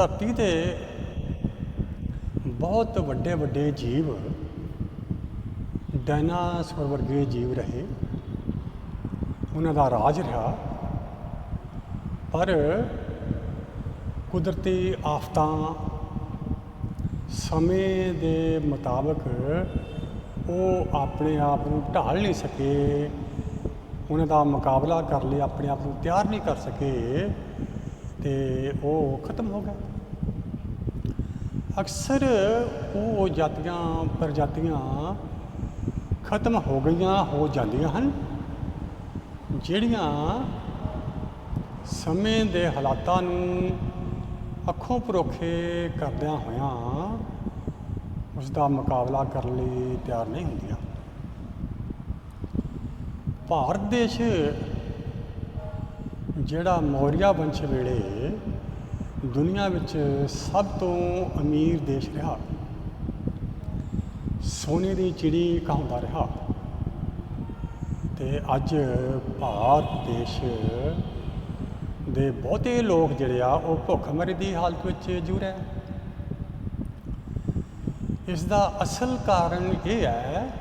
ਧਰਤੀ ਤੇ ਬਹੁਤ ਵੱਡੇ ਵੱਡੇ ਜੀਵ, ਡਾਇਨਾਸੌਰ ਵਰਗੇ ਜੀਵ ਰਹੇ। ਉਹਨਾਂ ਦਾ ਰਾਜ ਰਿਹਾ। ਪਰ ਕੁਦਰਤੀ ਆਫਤਾਂ ਸਮੇਂ ਦੇ ਮੁਤਾਬਕ ਉਹ ਆਪਣੇ ਆਪ ਨੂੰ ਢਾਲ ਨਹੀਂ ਸਕੇ। ਉਹਨਾਂ ਦਾ ਮੁਕਾਬਲਾ ਕਰ ਲਈ ਆਪਣੇ ਆਪ ਨੂੰ ਤਿਆਰ ਨਹੀਂ ਕਰ ਸਕੇ ਤੇ ਉਹ ਖਤਮ ਹੋ ਗਿਆ। ਅਕਸਰ ਉਹ ਜਾਤੀਆਂ ਪ੍ਰਜਾਤੀਆਂ ਖਤਮ ਹੋ ਗਈਆਂ, ਹੋ ਜਾਂਦੀਆਂ ਹਨ, ਜਿਹੜੀਆਂ ਸਮੇਂ ਦੇ ਹਾਲਾਤਾਂ ਨੂੰ ਅੱਖੋਂ ਪਰੋਖੇ ਕਰਦਿਆਂ ਹੋਇਆਂ ਉਸ ਦਾ ਮੁਕਾਬਲਾ ਕਰਨ ਲਈ ਤਿਆਰ ਨਹੀਂ ਹੁੰਦੀਆਂ। ਭਾਰਤ ਦੇਸ਼ ਜਿਹੜਾ ਮੌਰੀਆ ਵੰਸ਼ ਵੇਲੇ ਦੁਨੀਆ ਵਿੱਚ ਸਭ ਤੋਂ ਅਮੀਰ ਦੇਸ਼ ਰਿਹਾ। ਸੋਨੇ ਦੀ ਚਿੜੀ ਕਹਾਉਂਦਾ ਰਿਹਾ। ਤੇ ਅੱਜ ਭਾਰਤ ਦੇਸ਼ ਦੇ ਬਹੁਤੇ ਲੋਕ ਜਿਹੜੇ ਆ, ਉਹ ਭੁੱਖਮਰੀ ਦੀ ਹਾਲਤ ਵਿੱਚ ਜੂ ਰਹੇ ਇਸ ਦਾ ਅਸਲ ਕਾਰਨ ਇਹ ਹੈ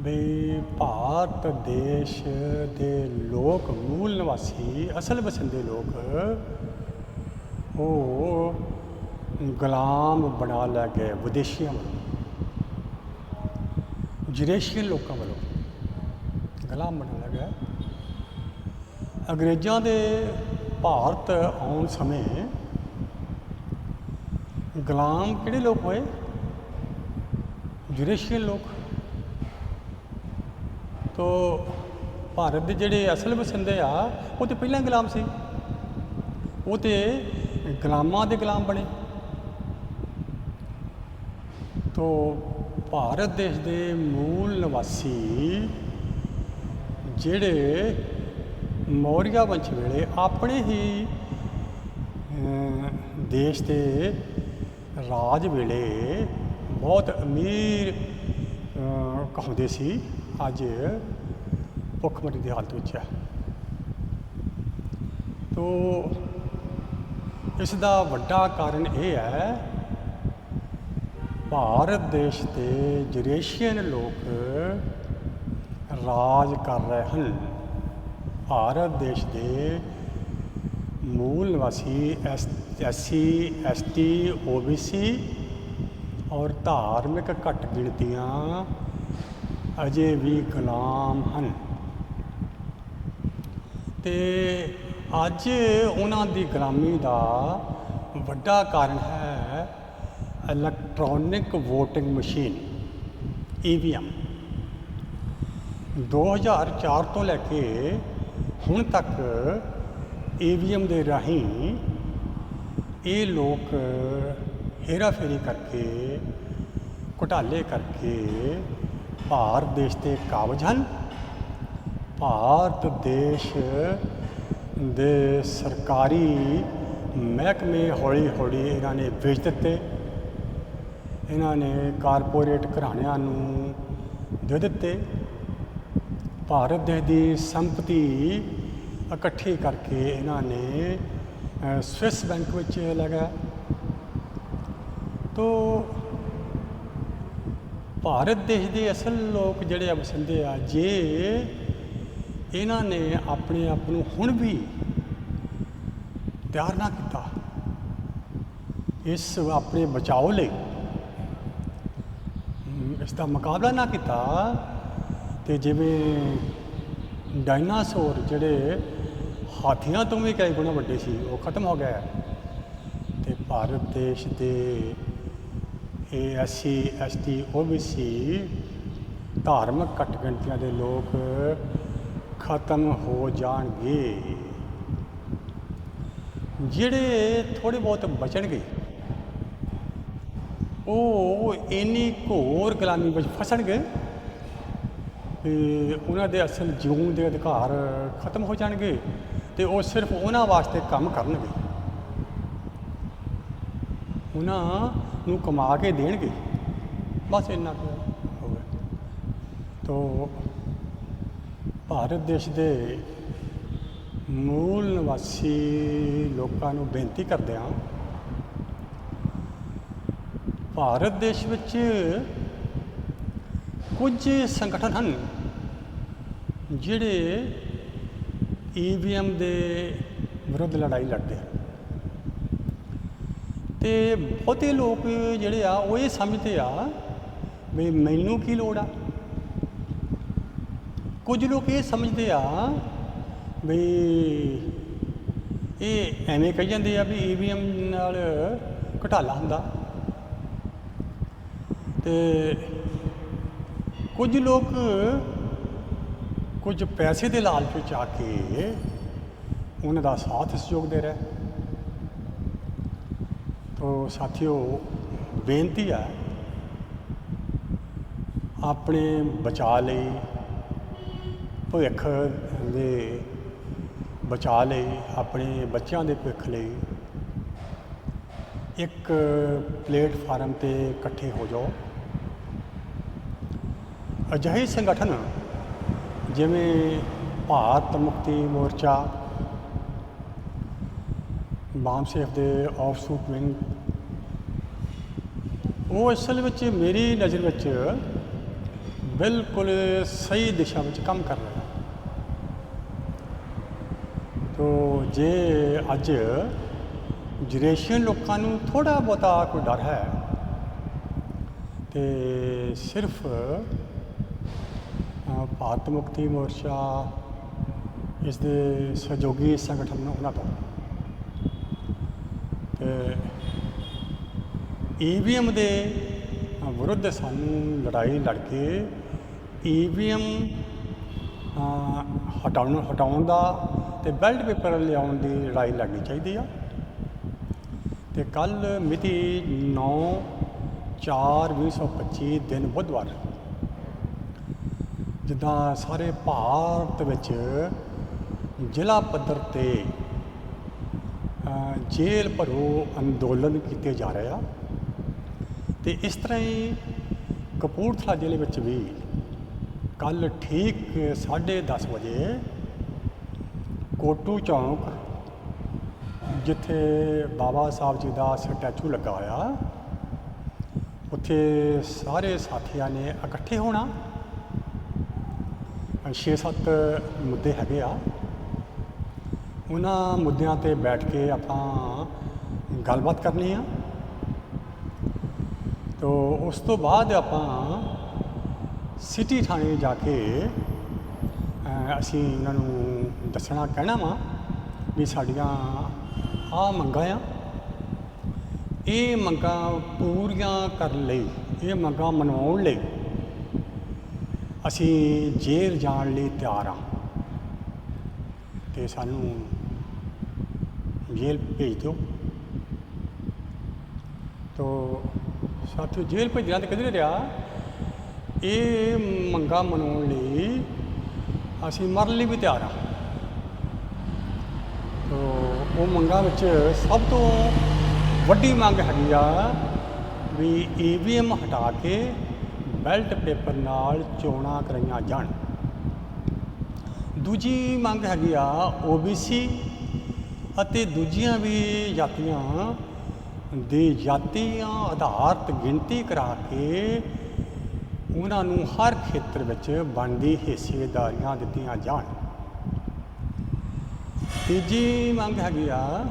ਵੀ ਭਾਰਤ ਦੇਸ਼ ਦੇ ਲੋਕ, ਮੂਲ ਨਿਵਾਸੀ, ਅਸਲ ਵਸਿੰਦੇ ਲੋਕ ਉਹ ਗੁਲਾਮ ਬਣਾ ਲੈ ਗਏ ਵਿਦੇਸ਼ੀਆਂ ਵੱਲੋਂ, ਜਰੇਸ਼ੀਅਨ ਲੋਕਾਂ ਵੱਲੋਂ। ਗੁਲਾਮ ਬਣਾ ਲਿਆ ਗਿਆ ਅੰਗਰੇਜ਼ਾਂ ਦੇ ਭਾਰਤ ਆਉਣ ਸਮੇਂ ਗੁਲਾਮ ਕਿਹੜੇ ਲੋਕ ਹੋਏ? ਜੁਰੇਸ਼ੀਅਨ ਲੋਕ। ਤੋ ਭਾਰਤ ਦੇ ਜਿਹੜੇ ਅਸਲ ਵਸਿੰਦੇ ਆ, ਉਹ ਤੇ ਪਹਿਲਾਂ ਗੁਲਾਮ ਸੀ। ਉਹ ਤੇ ਗੁਲਾਮਾਂ ਦੇ ਗੁਲਾਮ ਬਣੇ। ਤੋ ਭਾਰਤ ਦੇਸ਼ ਦੇ ਮੂਲ ਨਿਵਾਸੀ ਜਿਹੜੇ ਮੌਰੀਆ ਵੰਸ਼ ਵੇਲੇ ਆਪਣੇ ਹੀ ਦੇਸ਼ ਦੇ ਰਾਜ ਵੇਲੇ ਬਹੁਤ ਅਮੀਰ ਕਹਾਉਂਦੇ ਸੀ, ਅੱਜ ਭੁੱਖਮਰੀ ਦੀ ਹਾਲਤ ਵਿੱਚ ਹੈ। ਤੋ ਇਸ ਦਾ ਵੱਡਾ ਕਾਰਨ ਇਹ ਹੈ, ਭਾਰਤ ਦੇਸ਼ ਦੇ ਜਰੇਸ਼ੀਅਨ ਲੋਕ ਰਾਜ ਕਰ ਰਹੇ ਹਨ। ਭਾਰਤ ਦੇਸ਼ ਦੇ ਮੂਲ ਨਿਵਾਸੀ ਐਸ, ਐਸਸੀ, ਐਸਟੀ, ਓਬੀਸੀ ਔਰ ਧਾਰਮਿਕ ਘੱਟ ਗਿਣਤੀਆਂ ਅਜੇ ਵੀ ਗੁਲਾਮ ਹਨ। ਤੇ ਅੱਜ ਉਹਨਾਂ ਦੀ ਗੁਲਾਮੀ ਦਾ ਵੱਡਾ ਕਾਰਨ ਹੈ ਇਲੈਕਟ੍ਰੋਨਿਕ VOTING ਮਸ਼ੀਨ ਈਵੀਐਮ 2004 ਤੋਂ ਲੈ ਕੇ ਹੁਣ ਤੱਕ ਈਵੀਐਮ ਦੇ ਰਾਹੀਂ ਇਹ ਲੋਕ ਹੇਰਾਫੇਰੀ ਕਰਕੇ, ਘੁਟਾਲੇ ਕਰਕੇ ਭਾਰਤ ਦੇਸ਼ ਤੇ ਕਾਬਜ ਹਨ। ਭਾਰਤ ਦੇਸ਼ ਦੇ ਸਰਕਾਰੀ ਮਹਿਕਮੇ ਹੌਲੀ ਹੌਲੀ ਇਹਨਾਂ ਨੇ ਵੇਚ ਦਿੱਤੇ। ਇਹਨਾਂ ਨੇ ਕਾਰਪੋਰੇਟ ਘਰਾਣਿਆਂ ਨੂੰ ਦੇ ਦਿੱਤੇ। ਭਾਰਤ ਦੇਸ਼ ਦੀ ਸੰਪਤੀ ਇਕੱਠੀ ਕਰਕੇ ਇਹਨਾਂ ਨੇ ਸਵਿਸ ਬੈਂਕ ਵਿੱਚ ਲਗਾ ਤੋ ਭਾਰਤ ਦੇਸ਼ ਦੇ ਅਸਲ ਲੋਕ ਜਿਹੜੇ ਆ, ਵਸੰਦੇ ਆ, ਜੇ ਇਹਨਾਂ ਨੇ ਆਪਣੇ ਆਪ ਨੂੰ ਹੁਣ ਵੀ ਤਿਆਰ ਨਾ ਕੀਤਾ। ਇਸ ਆਪਣੇ ਬਚਾਓ ਲਈ ਇਸ ਦਾ ਮੁਕਾਬਲਾ ਨਾ ਕੀਤਾ ਤੇ ਜਿਵੇਂ ਡਾਇਨਾਸੌਰ ਜਿਹੜੇ ਹਾਥੀਆਂ ਤੋਂ ਵੀ ਕਈ ਗੁਣਾ ਵੱਡੇ ਸੀ, ਉਹ ਖਤਮ ਹੋ ਗਏ। ਤੇ ਭਾਰਤ ਦੇਸ਼ ਦੇ ਇਹ ਐਸਸੀ ਐਸਟੀ ਓਬੀਸੀ ਧਾਰਮਿਕ ਘੱਟ ਗਿਣਤੀਆਂ ਦੇ ਲੋਕ ਖਤਮ ਹੋ ਜਾਣਗੇ। ਜਿਹੜੇ ਥੋੜੇ ਬਹੁਤ ਬਚਣਗੇ, ਉਹ ਇੰਨੀ ਘੋਰ ਗੁਲਾਮੀ ਵਿੱਚ ਫਸਣਗੇ ਤੇ ਉਹਨਾਂ ਦੇ ਅਸਲ ਜਿਉਣ ਦੇ ਅਧਿਕਾਰ ਖਤਮ ਹੋ ਜਾਣਗੇ ਤੇ ਉਹ ਸਿਰਫ ਉਹਨਾਂ ਵਾਸਤੇ ਕੰਮ ਕਰਨਗੇ। ਉਹਨਾਂ ਨੂੰ ਕਮਾ ਕੇ ਦੇਣਗੇ। ਬਸ ਇੰਨਾ ਕੁ ਹੋਵੇ। ਤੋ ਭਾਰਤ ਦੇਸ਼ ਦੇ ਮੂਲ ਨਿਵਾਸੀ ਲੋਕਾਂ ਨੂੰ ਬੇਨਤੀ ਕਰਦੇ ਹਾਂ, ਭਾਰਤ ਦੇਸ਼ ਵਿੱਚ ਕੁਝ ਸੰਗਠਨ ਹਨ ਜਿਹੜੇ ਈਵੀਐਮ ਦੇ ਵਿਰੁੱਧ ਲੜਾਈ ਲੜਦੇ ਹਨ। ਤੇ ਬਹੁਤੇ ਲੋਕ ਜਿਹੜੇ ਆ, ਉਹ ਇਹ ਸਮਝਦੇ ਆ ਵੀ ਮੈਨੂੰ ਕੀ ਲੋੜ ਆ? ਕੁਝ ਲੋਕ ਇਹ ਸਮਝਦੇ ਆ ਵੀ ਇਹ ਐਵੇਂ ਕਹੀ ਜਾਂਦੇ ਆ ਵੀ ਈਵੀਐਮ ਨਾਲ ਘਟਾਲਾ ਹੁੰਦਾ। ਤੇ ਕੁਝ ਲੋਕ ਕੁਝ ਪੈਸੇ ਦੇ ਲਾਲਚ ਵਿੱਚ ਆ ਕੇ ਉਹਨਾਂ ਦਾ ਸਾਥ ਸਹਿਯੋਗ ਦੇ ਰਹੇ। ਤੋ ਸਾਥੀਓ, ਬੇਨਤੀ ਆ, ਆਪਣੇ ਬਚਾਅ ਲਈ ਭਵਿੱਖ ਦੇ ਬਚਾਅ ਲਈ, ਆਪਣੇ ਬੱਚਿਆਂ ਦੇ ਭਵਿੱਖ ਲਈ ਇੱਕ ਪਲੇਟਫਾਰਮ ਤੇ ਇਕੱਠੇ ਹੋ ਜਾਓ। ਅਜਿਹੇ ਸੰਗਠਨ ਜਿਵੇਂ ਭਾਰਤ ਮੁਕਤੀ ਮੋਰਚਾ ਬਾਮਸੇਫ ਦੇ ਆਫਸੂਟ ਵਿੰਗ, ਉਹ ਅਸਲ ਵਿੱਚ ਮੇਰੀ ਨਜ਼ਰ ਵਿੱਚ ਬਿਲਕੁਲ ਸਹੀ ਦਿਸ਼ਾ ਵਿੱਚ ਕੰਮ ਕਰ ਰਿਹਾ ਤੋ ਜੇ ਅੱਜ ਜਨਰੇਸ਼ਨ ਲੋਕਾਂ ਨੂੰ ਥੋੜਾ ਬਹੁਤਾ ਕੋਈ ਡਰ ਹੈ, ਤੇ ਸਿਰਫ ਭਾਰਤ ਮੁਕਤੀ ਮੋਰਚਾ ਇਸ ਦੇ ਸਹਿਯੋਗੀ ਸੰਗਠਨ ਉਹਨਾਂ ਤੋਂ। ਤੇ ਈਵੀਐਮ ਦੇ ਵਿਰੁੱਧ ਸਾਨੂੰ ਲੜਾਈ ਲੜ ਕੇ ਈਵੀਐਮ ਹਟਾਉਣ ਹਟਾਉਣ ਦਾ ਤੇ ਬੈਲਟ ਪੇਪਰ ਲਿਆਉਣ ਦੀ ਲੜਾਈ ਲੜਨੀ ਚਾਹੀਦੀ ਆ। ਤੇ ਕੱਲ ਮਿਤੀ 9 4 2025 ਦਿਨ ਬੁੱਧਵਾਰ, ਜਿੱਦਾਂ ਸਾਰੇ ਭਾਰਤ ਵਿੱਚ ਜ਼ਿਲ੍ਹਾ ਪੱਧਰ ਤੇ ਜੇਲ੍ਹ ਭਰੋ ਅੰਦੋਲਨ ਕੀਤੇ ਜਾ ਰਹੇ ਆ। ਤੇ ਇਸ ਤਰ੍ਹਾਂ ਹੀ ਕਪੂਰਥਲਾ ਜ਼ਿਲ੍ਹੇ ਵਿੱਚ ਵੀ ਕੱਲ ਠੀਕ 10:30 ਵਜੇ ਕੋਟੂ ਚੌਂਕ, ਜਿੱਥੇ ਬਾਬਾ ਸਾਹਿਬ ਜੀ ਦਾ ਸਟੈਚੂ ਲੱਗਾ ਹੋਇਆ। ਉੱਥੇ ਸਾਰੇ ਸਾਥੀਆਂ ਨੇ ਇਕੱਠੇ ਹੋਣਾ। 6-7 ਮੁੱਦੇ ਹੈਗੇ ਆ। ਉਹਨਾਂ ਮੁੱਦਿਆਂ ਤੇ ਬੈਠ ਕੇ ਆਪਾਂ ਗੱਲਬਾਤ ਕਰਨੀ ਆ। ਤੋ ਉਸ ਤੋਂ ਬਾਅਦ ਆਪਾਂ ਸਿਟੀ ਥਾਣੇ ਜਾ ਕੇ ਅਸੀਂ ਇਹਨਾਂ ਨੂੰ ਦੱਸਣਾ, ਕਹਿਣਾ ਵਾ ਵੀ ਸਾਡੀਆਂ ਆ ਮੰਗਾਂ ਆ। ਇਹ ਮੰਗਾਂ ਪੂਰੀਆਂ ਕਰਨ ਲਈ, ਇਹ ਮੰਗਾਂ ਮਨਵਾਉਣ ਲਈ ਅਸੀਂ ਜੇਲ੍ਹ ਜਾਣ ਲਈ ਤਿਆਰ ਆ ਤੇ ਸਾਨੂੰ ਜੇਲ੍ਹ ਭੇਜ ਦਿਓ। ਤੋ ਸਾਥੀਓ ਜੇਲ੍ਹ ਭੇਜਣਾ ਤੇ ਕਿਧਰੇ ਰਿਹਾ। ਇਹ ਮੰਗਾ ਮਨਾਉਣ ਲਈ ਅਸੀਂ ਮਰਨ ਲਈ ਵੀ ਤਿਆਰ ਹਾਂ ਤੋ ਉਹ ਮੰਗਾਂ ਵਿੱਚ ਸਭ ਤੋਂ ਵੱਡੀ ਮੰਗ ਹੈਗੀ ਆ ਵੀ ਈਵੀਐਮ ਹਟਾ ਕੇ ਬੈਲਟ ਪੇਪਰ ਨਾਲ ਚੋਣਾਂ ਕਰਾਈਆਂ ਜਾਣ। ਦੂਜੀ ਮੰਗ ਹੈਗੀ ਆ ਓਬੀਸੀ ਅਤੇ ਦੂਜੀਆਂ ਵੀ ਜਾਤੀਆਂ ਦੇ ਜਾਤੀਆਂ ਆਧਾਰਿਤ ਗਿਣਤੀ ਕਰਾ ਕੇ ਉਹਨਾਂ ਨੂੰ ਹਰ ਖੇਤਰ ਵਿੱਚ ਬਣਦੀ ਹਿੱਸੇਦਾਰੀਆਂ ਦਿੱਤੀਆਂ ਜਾਣ। ਤੀਜੀ ਮੰਗ ਹੈਗੀ ਆ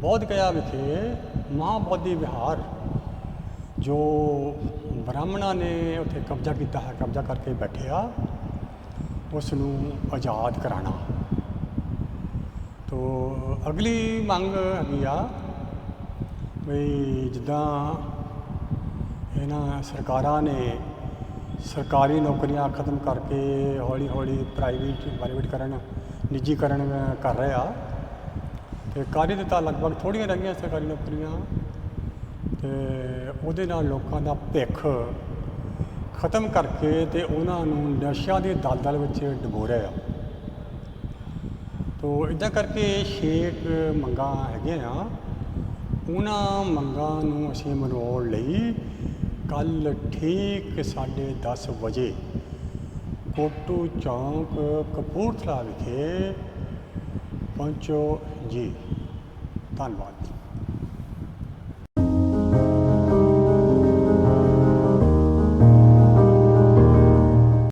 ਬੌਧ ਗਿਆ ਵਿਖੇ ਮਹਾਬੋਧੀ ਵਿਹਾਰ, ਜੋ ਬ੍ਰਾਹਮਣਾਂ ਨੇ ਉੱਥੇ ਕਬਜ਼ਾ ਕੀਤਾ ਹੈ, ਕਬਜ਼ਾ ਕਰਕੇ ਬੈਠਿਆ ਉਸ ਨੂੰ ਆਜ਼ਾਦ ਕਰਾਣਾ ਤੋ ਅਗਲੀ ਮੰਗ ਹੈਗੀ ਆ, ਵੀ ਜਿੱਦਾਂ ਇਹਨਾਂ ਸਰਕਾਰਾਂ ਨੇ ਸਰਕਾਰੀ ਨੌਕਰੀਆਂ ਖਤਮ ਕਰਕੇ ਹੌਲੀ ਹੌਲੀ ਪ੍ਰਾਈਵੇਟ ਪ੍ਰਾਈਵੇਟਕਰਨ ਨਿੱਜੀਕਰਨ ਕਰ ਰਹੇ ਆ। ਤੇ ਕਾਰੀ ਦਿੱਤਾ, ਲਗਭਗ ਥੋੜ੍ਹੀਆਂ ਰਹਿ ਗਈਆਂ ਸਰਕਾਰੀ ਨੌਕਰੀਆਂ। ਤੇ ਉਹਦੇ ਨਾਲ ਲੋਕਾਂ ਦਾ ਭਿੱਖ ਖਤਮ ਕਰਕੇ ਤੇ ਉਹਨਾਂ ਨੂੰ ਨਸ਼ਿਆਂ ਦੀ ਦਲਦਲ ਵਿੱਚ ਡੁਬੋ ਰਿਹਾ ਆ। ਤੋ ਇਦਾਂ ਕਰਕੇ ਛੇਕ ਮੰਗਾਂ ਹੈਗੇ ਆ। ਉਹਨਾਂ ਮੰਗਾਂ ਨੂੰ ਅਸੀਂ ਮਨਾਉਣ ਲਈ ਕੱਲ ਠੀਕ 10:30 ਵਜੇ ਕੋਟੂ ਚੌਂਕ ਕਪੂਰਥਲਾ ਵਿਖੇ ਪਹੁੰਚੋ ਜੀ। ਧੰਨਵਾਦ।